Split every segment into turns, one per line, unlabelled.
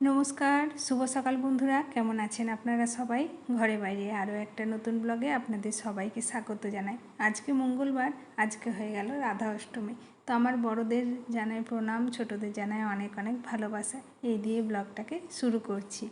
নমস্কার, শুভ সকাল বন্ধুরা, কেমন আছেন আপনারা সবাই? ঘরে বাইরে আরও একটা নতুন ব্লগে আপনাদের সবাইকে স্বাগত জানাই। আজকে মঙ্গলবার, আজকে হয়ে গেল রাধা অষ্টমী। তো আমার বড়দের জানাই প্রণাম, ছোটদের জানাই অনেক অনেক ভালোবাসা। এই দিয়ে ব্লগটাকে শুরু করছি।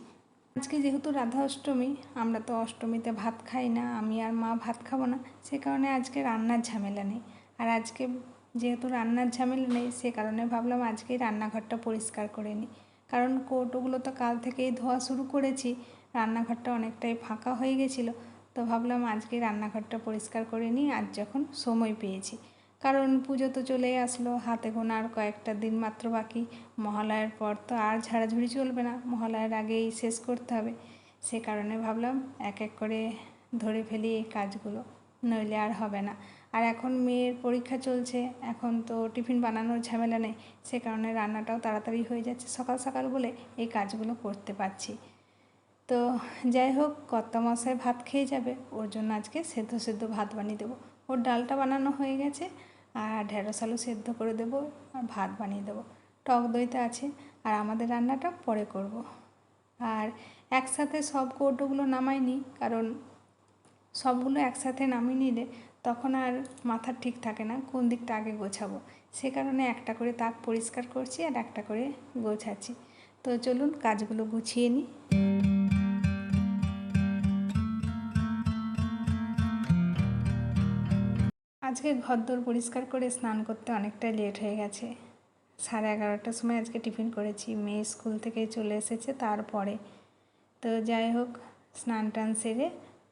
আজকে যেহেতু রাধা অষ্টমী, আমরা তো অষ্টমীতে ভাত খাই না, আমি আর মা ভাত খাব না, সে কারণে আজকে রান্নার ঝামেলা নেই। আর আজকে যেহেতু রান্নার ঝামেলা নেই, সে কারণে ভাবলাম আজকে রান্নাঘরটা পরিষ্কার করে নিই। কারণ কৌটোগুলো তো কাল থেকেই ধোয়া শুরু করেছি, রান্নাঘরটা অনেকটাই ফাঁকা হয়ে গেছিল। তো ভাবলাম আজকে রান্নাঘরটা পরিষ্কার করে নিই, আজ যখন সময় পেয়েছি। কারণ পুজো তো চলেই আসলো, হাতে গোনা আর কয়েকটা দিন মাত্র বাকি। মহালয়ার পর তো আর ঝাড়াঝুড়ি চলবে না, মহালয়ার আগেই শেষ করতে হবে। সে কারণে ভাবলাম এক এক করে ধরে ফেলি এই কাজগুলো, নইলে আর হবে না। আর এখন মেয়ের পরীক্ষা চলছে, এখন তো টিফিন বানানোর ঝামেলা নেই, সে কারণে রান্নাটাও তাড়াতাড়ি হয়ে যাচ্ছে। সকাল সকাল বলে এই কাজগুলো করতে পারছি। তো যাই হোক মশাই ভাত খেয়ে যাবে, ওর জন্য আজকে সেদ্ধ সেদ্ধ ভাত বানিয়ে দেবো। ওর ডালটা বানানো হয়ে গেছে, আর ঢেঁড়স আলু সেদ্ধ করে দেবো, আর ভাত বানিয়ে দেবো। টক দইতে আছে, আর আমাদের রান্নাটা পরে করব। আর একসাথে সব কৌটোগুলো নামাইনি, কারণ সবগুলো একসাথে নামিয়ে নিলে তখন আর মাথা ঠিক থাকে না, কোন দিকটা আগে গোছাবো। সে কারণে একটা করে তাক পরিষ্কার করছি আর একটা করে গোছাচ্ছি। তো চলুন কাজগুলো গুছিয়ে নিই। আজকে ঘরদোর পরিষ্কার করে স্নান করতে অনেকটা লেট হয়ে গেছে। সাড়ে এগারোটার সময় আজকে টিফিন করেছি। মেয়ে স্কুল থেকে চলে এসেছে তারপরে। তো যাই হোক, স্নান টান সেরে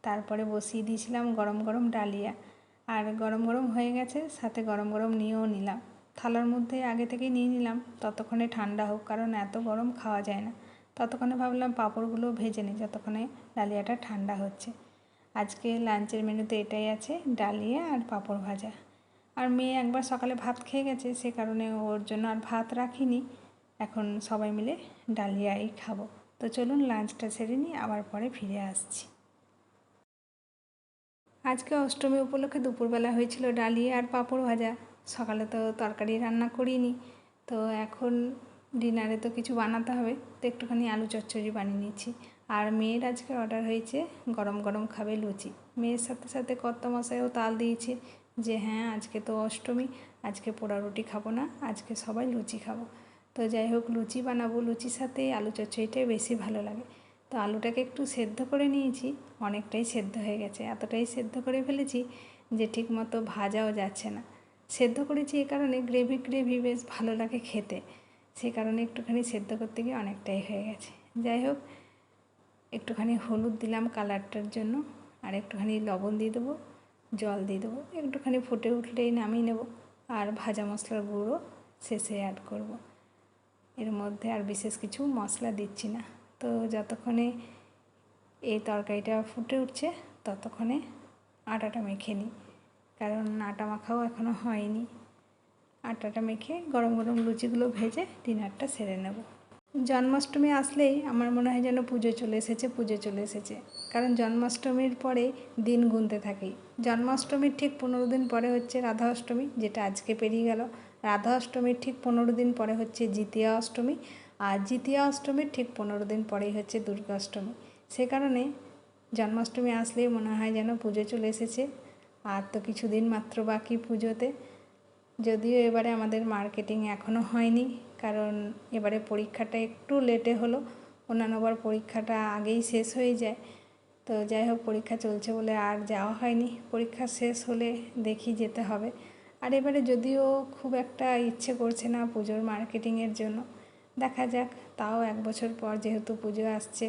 তারপরে বসিয়ে দিয়েছিলাম গরম গরম ডালিয়া। আর গরম গরম হয়ে গেছে, সাথে গরম গরম নিয়েও নিলাম। থালার মধ্যে আগে থেকেই নিয়ে নিলাম, ততক্ষণে ঠান্ডা হোক, কারণ এত গরম খাওয়া যায় না। ততক্ষণে ভাবলাম পাঁপড়গুলো ভেজে নিই, যতক্ষণে ডালিয়াটা ঠান্ডা হচ্ছে। আজকে লাঞ্চের মেনুতে এটাই আছে, ডালিয়া আর পাঁপড় ভাজা। আর মেয়ে একবার সকালে ভাত খেয়ে গেছে, সে কারণে ওর জন্য আর ভাত রাখিনি। এখন সবাই মিলে ডালিয়াই খাব। তো চলুন লাঞ্চটা সেরে নিই, আবার পরে ফিরে আসছি। আজকে অষ্টমী উপলক্ষে দুপুরবেলা হয়েছিল ডালিয়া আর পাঁপড় ভাজা। সকালে তো তরকারি রান্না করিনি, তো এখন ডিনারে তো কিছু বানাতে হবে, তো একটুখানি আলু চচ্চড়ি বানিয়ে নিয়েছি। আর মেয়ের আজকে অর্ডার হয়েছে গরম গরম খাবে লুচি। মেয়ের সাথে সাথে কত মশাইও তাল দিয়েছে যে হ্যাঁ আজকে তো অষ্টমী, আজকে পোড়া রুটি খাব না, আজকে সবাই লুচি খাব। তো যাই হোক, লুচি বানাবো, লুচির সাথে আলু চচ্চড়িটাই বেশি ভালো লাগে। তো আলুটাকে একটু সেদ্ধ করে নিয়েছি, অনেকটাই সেদ্ধ হয়ে গেছে। এতটাই সেদ্ধ করে ফেলেছি যে ঠিক মতো ভাজাও যাচ্ছে না। সেদ্ধ করেছি এ কারণে গ্রেভি গ্রেভি বেশ ভালো লাগে খেতে। সে কারণে একটুখানি সেদ্ধ করতে গিয়ে অনেকটাই হয়ে গেছে। যাই হোক, একটুখানি হলুদ দিলাম কালারটার জন্য, আর একটুখানি লবণ দিয়ে দেবো, জল দিয়ে দেবো, একটুখানি ফুটে উঠলেই নামিয়ে নেব, আর ভাজা মশলার গুঁড়ো শেষে অ্যাড করব। এর মধ্যে আর বিশেষ কিছু মশলা দিচ্ছি না। তো যতক্ষণে এই তরকারিটা ফুটে উঠছে, ততক্ষণে আটাটা মেখে নিই। কারণ আটা মাখাও এখনও হয়নি। আটাটা মেখে গরম গরম লুচিগুলো ভেজে ডিনারটা সেরে নেব। জন্মাষ্টমী আসলেই আমার মনে হয় যেন পুজো চলে এসেছে, পুজো চলে এসেছে। কারণ জন্মাষ্টমীর পরে দিন গুনতে থাকি জন্মাষ্টমীর ঠিক পনেরো দিন পরে হচ্ছে রাধা অষ্টমী, যেটা আজকে পেরিয়ে গেল। রাধা অষ্টমীর ঠিক পনেরো দিন পরে হচ্ছে জিতিয়া অষ্টমী। আর দ্বিতীয়া অষ্টমীর ঠিক পনেরো দিন পরেই হচ্ছে দুর্গাষ্টমী। সে কারণে জন্মাষ্টমী আসলেই মনে হয় যেন পুজো চলে এসেছে। আর তো কিছুদিন মাত্র বাকি পুজোতে। যদিও এবারে আমাদের মার্কেটিং এখনও হয়নি, কারণ এবারে পরীক্ষাটা একটু লেটে হলো। অন্যান্যবার পরীক্ষাটা আগেই শেষ হয়ে যায়। তো যাই হোক, পরীক্ষা চলছে বলে আর যাওয়া হয়নি। পরীক্ষা শেষ হলে দেখি যেতে হবে। আর এবারে যদিও খুব একটা ইচ্ছে করছে না পুজোর মার্কেটিংয়ের জন্য দেখা যাক, তাও এক বছর পর যেহেতু পুজো আসছে,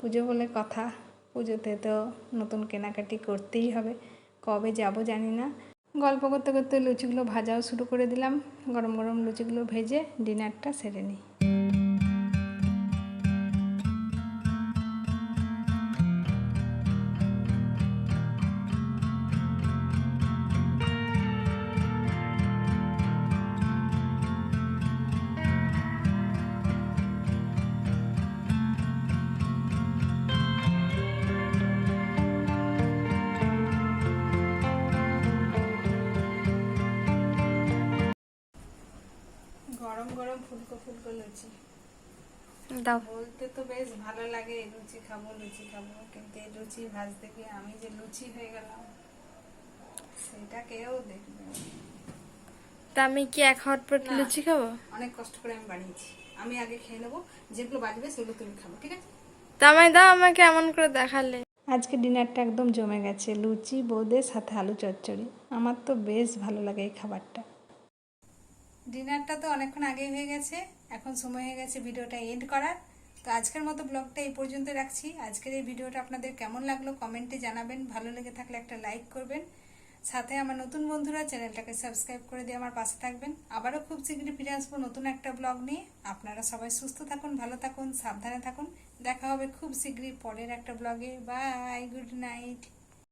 পুজো বলে কথা। পুজোতে তো নতুন কেনাকাটি করতেই হবে। কবে যাব জানি না। গল্প করতে করতে লুচিগুলো ভাজাও শুরু করে দিলাম। গরম গরম লুচিগুলো ভেজে ডিনারটা সেরে নিই। গরম গরম ফুলকো ফুলকো লুচি।
দাও।
বলতে তো বেশ ভালো লাগে লুচি খাব লুচি খাব কিন্তু এই লুচি ভাজতে গিয়ে আমি যে লুচি হয়ে গেলাম সেটা কেউ দেখবে
তা আমি কি এক হট পট লুচি খাব?
অনেক কষ্ট করে আমি বানিয়েছি। আমি আগে খেয়ে নেব যেগুলো বাজবে সেগুলো তুমি খাব ঠিক আছে?
তা আমায় দাও আমাকে এমন করে দেখালে।
আজকে ডিনারটা একদম জমে গেছে লুচি বোঁদে সাথে আলু চচ্চড়ি। আমার তো বেশ ভালো লাগে এই খাবারটা। ডিনারটা তো অনেকক্ষণ আগেই হয়ে গেছে, এখন সময় হয়ে গেছে ভিডিওটা এন্ড করার। তো আজকের মতো ব্লগটা এই পর্যন্ত রাখছি। আজকের এই ভিডিওটা আপনাদের কেমন লাগল কমেন্টে জানাবেন। ভালো লেগে থাকলে একটা লাইক করবেন। সাথে আমার নতুন বন্ধুরা, চ্যানেলটাকে সাবস্ক্রাইব করে দিয়ে আমার পাশে থাকবেন। আবারও খুব শীঘ্রই ফিরে আসব নতুন একটা ব্লগ নিয়ে। আপনারা সবাই সুস্থ থাকুন, ভালো থাকুন, সাবধানে থাকুন। দেখা হবে খুব শীঘ্রই পরের একটা ব্লগে। Bye good night